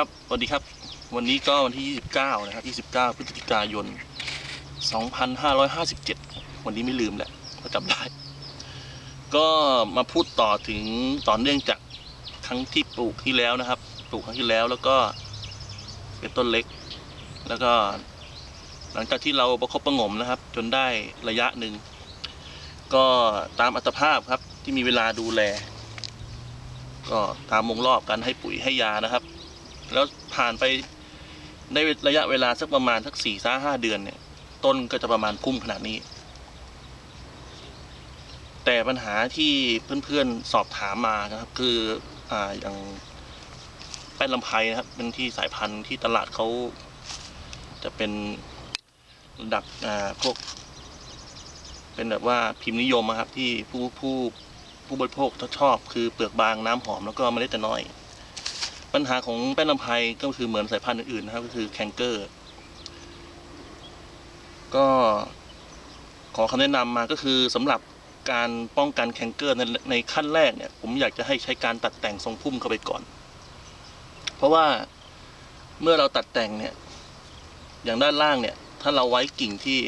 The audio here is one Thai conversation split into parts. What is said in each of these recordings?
ครับสวัสดีครับ วันนี้ก็วันที่ 29 นะครับ 29 พฤศจิกายน 2557 วันนี้ไม่ลืมแหละก็จำได้ ก็มาพูดต่อถึงต่อเนื่องจากครั้งที่ปลูกที่แล้วนะครับ ปลูกครั้งที่แล้วแล้วก็เป็นต้นเล็ก แล้วก็ หลังจากที่เราประคบประงมนะครับ จนได้ระยะหนึ่ง ก็ตามอัตภาพครับที่มีเวลาดูแล ก็ตามวงรอบการให้ปุ๋ยให้ยานะครับ แล้วผ่านไปได้ระยะเวลาสักประมาณสักสี่สห้าเดือนเนี่ย ต้นก็จะประมาณพุ่มขนาดนี้ แต่ปัญหาที่เพื่อนๆสอบถามมานะครับ คืออ่าอย่างแป้นลำไพนะครับ เป็นที่สายพันธุ์ที่ตลาดเขาจะเป็นระดับอ่าพวก เป็นแบบว่าพิมพ์นิยมอะครับ ที่ผู้ผู้ผู้บริโภคชอบ คือเปลือกบางน้ำหอมแล้วก็เมล็ดจะน้อย ปัญหาของแป้นลำไพก็คือเหมือนสายพันธุ์อื่นๆนะครับ ก็คือแคนเกอร์ ก็ขอคำแนะนำมาก็คือสำหรับการป้องกันแคนเกอร์ในในขั้นแรกเนี่ย ผมอยากจะให้ใช้การตัดแต่งทรงพุ่มเข้าไปก่อน เพราะว่าเมื่อเราตัดแต่งเนี่ย อย่างด้านล่างเนี่ย ถ้าเราไว้กิ่งที่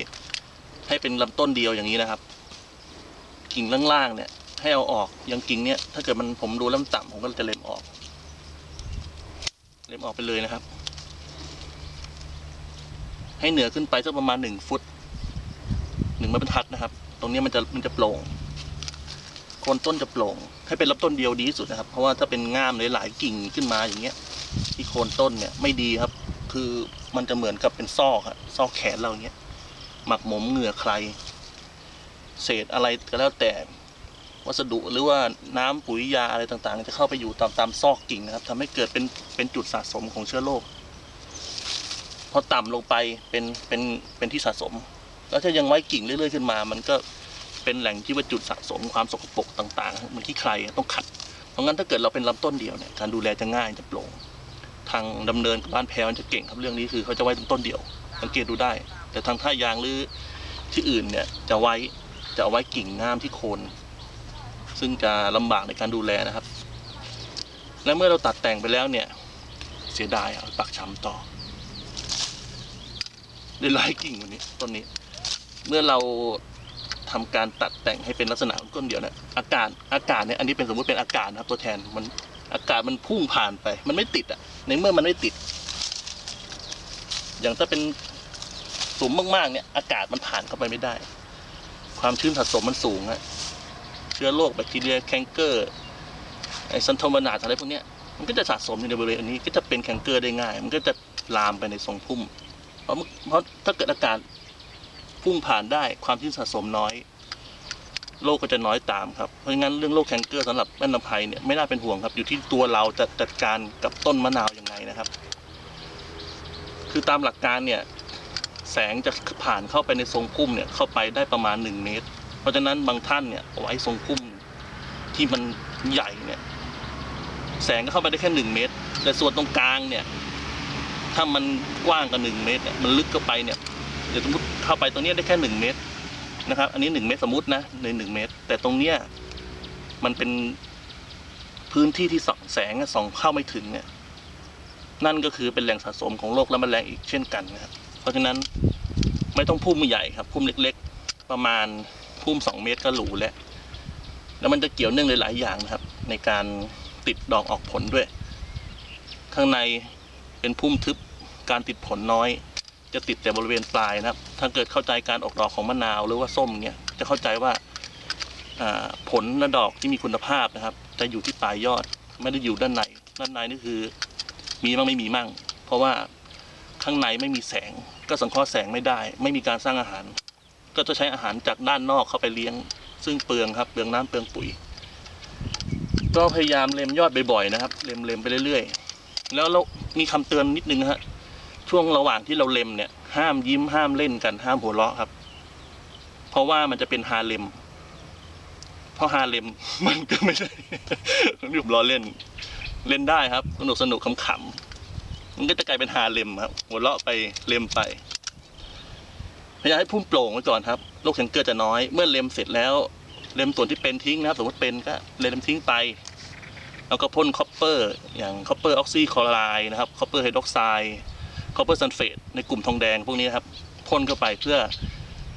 ให้เป็นลำต้นเดียวอย่างนี้นะครับ กิ่งล่างๆเนี่ย ให้เอาออกอย่างกิ่งเนี่ยถ้าเกิดมันผมดูแล้วมันต่ำผมก็จะเล็มออก เล็มออกไปเลยนะครับ ให้เหนือขึ้นไปสักประมาณหนึ่งฟุตหนึ่งไม้บรรทัดนะครับ ตรงนี้มันจะมันจะโปร่งโคนต้นจะโปร่ง ให้เป็นลำต้นเดียวดีที่สุดนะครับ เพราะว่าถ้าเป็นง่ามหลายๆกิ่งขึ้นมาอย่างเงี้ย ที่โคนต้นเนี่ยไม่ดีครับ คือมันจะเหมือนกับเป็นซอกอะซอกแขนเราอย่างเงี้ยหมักหมมเหงื่อใคร เศษอะไรก็แล้วแต่ วัสดุหรือว่าน้ำปุ๋ยยาอะไรต่างๆ จะเข้าไปอยู่ตามตามซอกกิ่งนะครับทำให้เกิดเป็นเป็นจุดสะสมของเชื้อโรคพอต่ำลงไปเป็นเป็นเป็นที่สะสม แล้วถ้ายังไว้กิ่งเรื่อยๆขึ้นมา มันก็เป็นแหล่งที่ว่าจุดสะสมความสกปรกต่างๆ มันที่ใครต้องขัด เพราะงั้นถ้าเกิดเราเป็นลำต้นเดียวเนี่ยการดูแลจะง่ายจะโปร่งทางดำเนินกับบ้านแพรมันจะเก่งครับเรื่องนี้คือเขาจะไว้ต้นเดียว สังเกตดูได้ แต่ทางท่ายางหรือที่อื่นเนี่ยจะไว้จะเอาไว้กิ่งง่ามที่โคน ซึ่งจะลำบากในการดูแลนะครับ และเมื่อเราตัดแต่งไปแล้วเนี่ย เสียดายเอาปักช้ำต่อได้หลายกิ่งวันนี้ต้นนี้ เมื่อเราทำการตัดแต่งให้เป็นลักษณะของต้นเดียวเนะอากาศอากาศเนี่ยอันนี้เป็นสมมติเป็นอากาศนะครับตัวแทนมันอากาศมันพุ่งผ่านไป มันไม่ติดอะ ในเมื่อมันไม่ติด อย่างถ้าเป็นสูงมากๆเนี่ย อากาศมันผ่านเข้าไปไม่ได้ ความชื้นสะสมมันสูงฮะ เชื้อโรคแบคทีเรียแคนเกอร์ไอซันโทมานาดอะไรพวกนี้มันก็จะสะสมอยู่ในบริเวณอันนี้ก็จะเป็นแคนเกอร์ได้ง่าย มันก็จะลามไปในทรงพุ่ม เพราะเพราะถ้าเกิดอากาศพุ่งผ่านได้ความชื้นสะสมน้อยโรคก็จะน้อยตามครับ เพราะงั้นเรื่องโรคแคนเกอร์สำหรับแม่ลำไพเนี่ยไม่น่าเป็นห่วงครับ อยู่ที่ตัวเราจะจัดการกับต้นมะนาวยังไงนะครับ คือตามหลักการเนี่ย แสงจะผ่านเข้าไปในทรงพุ่มเนี่ยเข้าไปได้ประมาณ 1 เมตร ราะฉะนั้นบางท่านเนี่ยเอาไว้ทรงพุ่มที่มันใหญ่เนี่ย แสงก็เข้าไปได้แค่หนึ่งเมตร แต่ส่วนตรงกลางเนี่ย ถ้ามันกว้างกว่าหนึ่งเมตรเนี่ยมันลึกเข้าไปเนี่ยเดี๋ยวสมมติเข้าไปตรงเนี้ยได้แค่หนึ่งเมตรนะครับ อันนี้หนึ่งเมตรสมมตินะในหนึ่งเมตร แต่ตรงเนี้ยมันเป็นพื้นที่ที่ส่องแสงส่องเข้าไม่ถึงเนี่ยนั่นก็คือเป็นแหล่งสะสมของโรคและแมลงอีกเช่นกันนะครับ เพราะฉะนั้นไม่ต้องพุ่มใหญ่ครับพุ่มเล็ก ๆ ประมาณ พุ่มสองเมตรก็หรูแล้ว แล้วมันจะเกี่ยวเนื่องหลายๆอย่างนะครับ ในการติดดอกออกผลด้วย ข้างในเป็นพุ่มทึบการติดผลน้อย จะติดแต่บริเวณปลายนะครับ ถ้าเกิดเข้าใจการออกดอกของมะนาวหรือว่าส้มเนี่ยจะเข้าใจว่าอ่าผลและดอกที่มีคุณภาพนะครับ จะอยู่ที่ปลายยอดไม่ได้อยู่ด้านใน ด้านในนี่คือมีมั่งไม่มีมั่ง เพราะว่าข้างในไม่มีแสงก็สังเคราะห์แสงไม่ได้ ไม่มีการสร้างอาหาร ก็จะใช้อาหารจากด้านนอกเข้าไปเลี้ยง ซึ่งเปลืองครับเปลืองน้ำเปลืองปุ๋ย ก็พยายามเล็มยอดบ่อยๆนะครับ เล็มเล็มไปเรื่อยๆ แล้วเรามีคำเตือนนิดนึงฮะช่วงระหว่างที่เราเล็มเนี่ย ห้ามยิ้มห้ามเล่นกันห้ามหัวเราะครับ เพราะว่ามันจะเป็นฮาเลมเพราะฮาเลมมันก็ไม่ใช่นี่ผมล้อเล่น เล่นได้ครับ สนุกสนุกขำๆมันก็จะกลายเป็นฮาเลมครับ หัวเราะไปเล็มไป ยายามให้พุ่มโปร่งไว้ก่อนครับโรคแคนเกอร์จะน้อย เมื่อเล็มเสร็จแล้ว เล็มส่วนที่เป็นทิ้งนะครับสมมติเป็นก็เล็มทิ้งไป แล้วก็พ่นคอปเปอร์อย่างคอปเปอร์ออกซิคลอไรด์นะครับคอปเปอร์ไฮดรอกไซด์คอปเปอร์ซัลเฟตในกลุ่มทองแดงพวกนี้ครับพ่นเข้าไปเพื่อ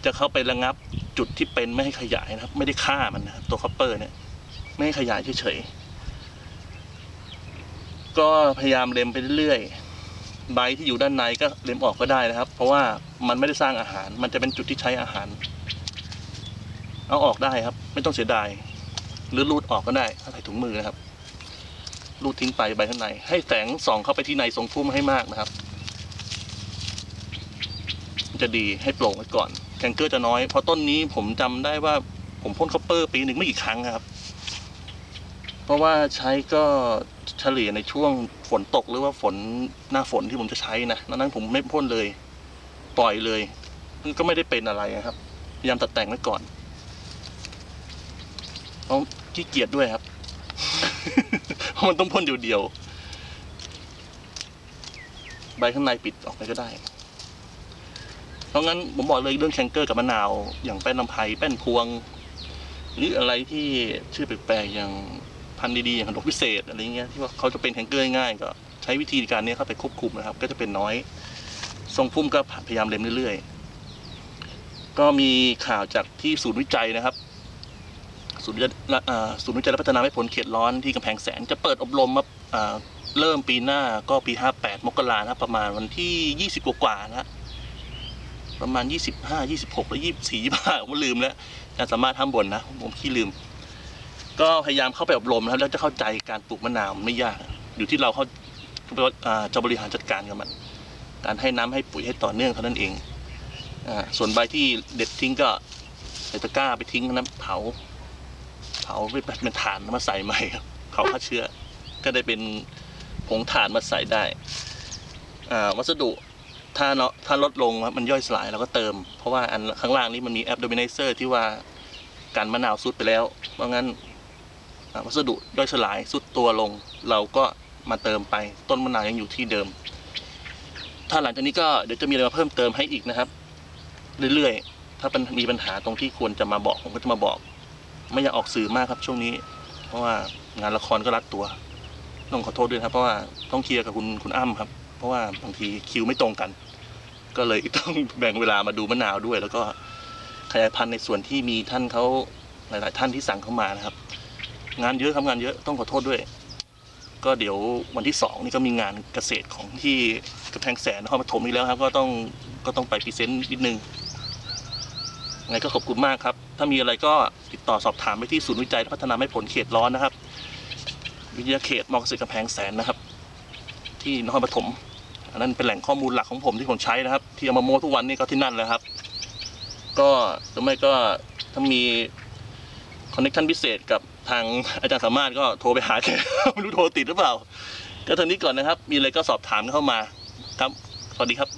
จะเข้าไประงับจุดที่เป็นไม่ให้ขยายนะครับ ไม่ได้ฆ่ามันนะครับตัวคอปเปอร์เนี่ยไม่ให้ขยายเฉยๆก็พยายามเล็มไปเรื่อยๆ ใบที่อยู่ด้านในก็เล็มออกก็ได้นะครับ เพราะว่ามันไม่ได้สร้างอาหาร มันจะเป็นจุดที่ใช้อาหาร เอาออกได้ครับ ไม่ต้องเสียดาย หรือรูดออกก็ได้ถ้าใส่ถุงมือนะครับ รูดทิ้งไปใบข้างใน ให้แสงส่องเข้าไปที่ในทรงพุ่มให้มากนะครับ จะดีให้โปร่งไว้ก่อนแคนเกอร์จะน้อยเพราะต้นนี้ผมจำได้ว่าผมพ่นคอปเปอร์ปีหนึ่งไม่กี่ครั้งครับ เพราะว่าใช้ก็เฉลี่ยในช่วงฝนตกหรือว่าฝนหน้าฝนที่ผมจะใช้นะดังนั้นผมไม่พ่นเลย ปล่อยเลยมันก็ไม่ได้เป็นอะไรครับ พยายามตัดแต่งไว้ก่อนเพราะขี้เกียจด้วยครับ เพราะมันต้องพ่นเดียวๆใบข้างในปิดออกไปก็ได้ เพราะงั้นผมบอกเลยเรื่องแคนเกอร์กับมะนาว อย่างแป้นลำไพแป้นพวง หรืออะไรที่ชื่อแปลกๆอย่าง พันธุ์ดีๆอย่างขนมพิเศษอะไรเงี้ยที่ว่าเขาจะเป็นแคนเกอร์ง่ายก็ใช้วิธีการนี้เข้าไปควบคุมนะครับ ก็จะเป็นน้อย ทรงพุ่มก็พยายามเล็มเรื่อยๆ ก็มีข่าวจากที่ศูนย์วิจัยนะครับ ศูนย์วิจัยศูนย์วิจัยและพัฒนาไม้ผลเขตร้อนที่กำแพงแสนจะเปิดอบรมครับอ่าเริ่มปีหน้าก็ปี 58 มกรานะครับประมาณวันที่ 20 กว่าๆนะประมาณ 25 26หรือ24 25ผมลืมแล้วอาสามารถทำบนนะ ผมขี้ลืม ก็พยายามเข้าไปอบรมนะครับแล้วจะเข้าใจการปลูกมะนาวมันไม่ยาก อยู่ที่เราเขาอ่าจะบริหารจัดการกับมัน การให้น้ำให้ปุ๋ยให้ต่อเนื่องเท่านั้นเองอ่าส่วนใบที่เด็ดทิ้งก็ใส่ตะกร้าไปทิ้งนะเผา เผาไปเป็นถ่านมาใส่ใหม่ครับเผาฆ่าเชื้อ ก็ได้เป็นผงถ่านมาใส่ได้อ่าวัสดุถ้าเนาะถ้าลดลงครับมันย่อยสลายเราก็เติม เพราะว่าอันข้างล่างนี้มันมีแอปโดมิเนเซอร์ที่ว่าการมะนาวสุดไปแล้ว เพราะงั้น วัสดุย่อยสลายสุดตัวลง เราก็มาเติมไปต้นมะนาวยังอยู่ที่เดิม ถ้าหลังจากนี้ก็เดี๋ยวจะมีอะไรมาเพิ่มเติมให้อีกนะครับ เรื่อยๆ ถ้าเป็นมีปัญหาตรงที่ควรจะมาบอกผมก็จะมาบอก ไม่อยากออกสื่อมากครับช่วงนี้ เพราะว่างานละครก็รัดตัวต้องขอโทษด้วยครับเพราะว่าต้องเคลียร์กับคุณคุณอ้ำครับ เพราะว่าบางทีคิวไม่ตรงกัน ก็เลยต้องแบ่งเวลามาดูมะนาวด้วย แล้วก็ขยายพันธุ์ในส่วนที่มีท่านเขาหลาย ๆ ท่านที่สั่งเข้ามานะครับ งานเยอะทำงานเยอะต้องขอโทษด้วย ก็เดี๋ยววันที่สองนี่ก็มีงานเกษตรของที่กระแพงแสนนครปฐมอีกแล้วครับ ก็ต้องก็ต้องไปพรีเซนต์นิดนึงยังไงก็ขอบคุณมากครับ ถ้ามีอะไรก็ติดต่อสอบถามไปที่ศูนย์วิจัยและพัฒนาไม้ผลเขตร้อนนะครับ วิทยาเขตมอเกษตรกระแพงแสนนะครับ ที่นครปฐมอันนั้นเป็นแหล่งข้อมูลหลักของผมที่ผมใช้นะครับ ที่เอามาโม้ทุกวันนี่ก็ที่นั่นแหละครับ ก็หรือไม่ก็ถ้ามีคอนเนคชั่นพิเศษกับ ทางอาจารย์สามารถก็โทรไปหาแกไม่รู้โทรติดหรือเปล่าก็เท่านี้ก่อนนะครับ มีอะไรก็สอบถามเข้ามาครับสวัสดีครับ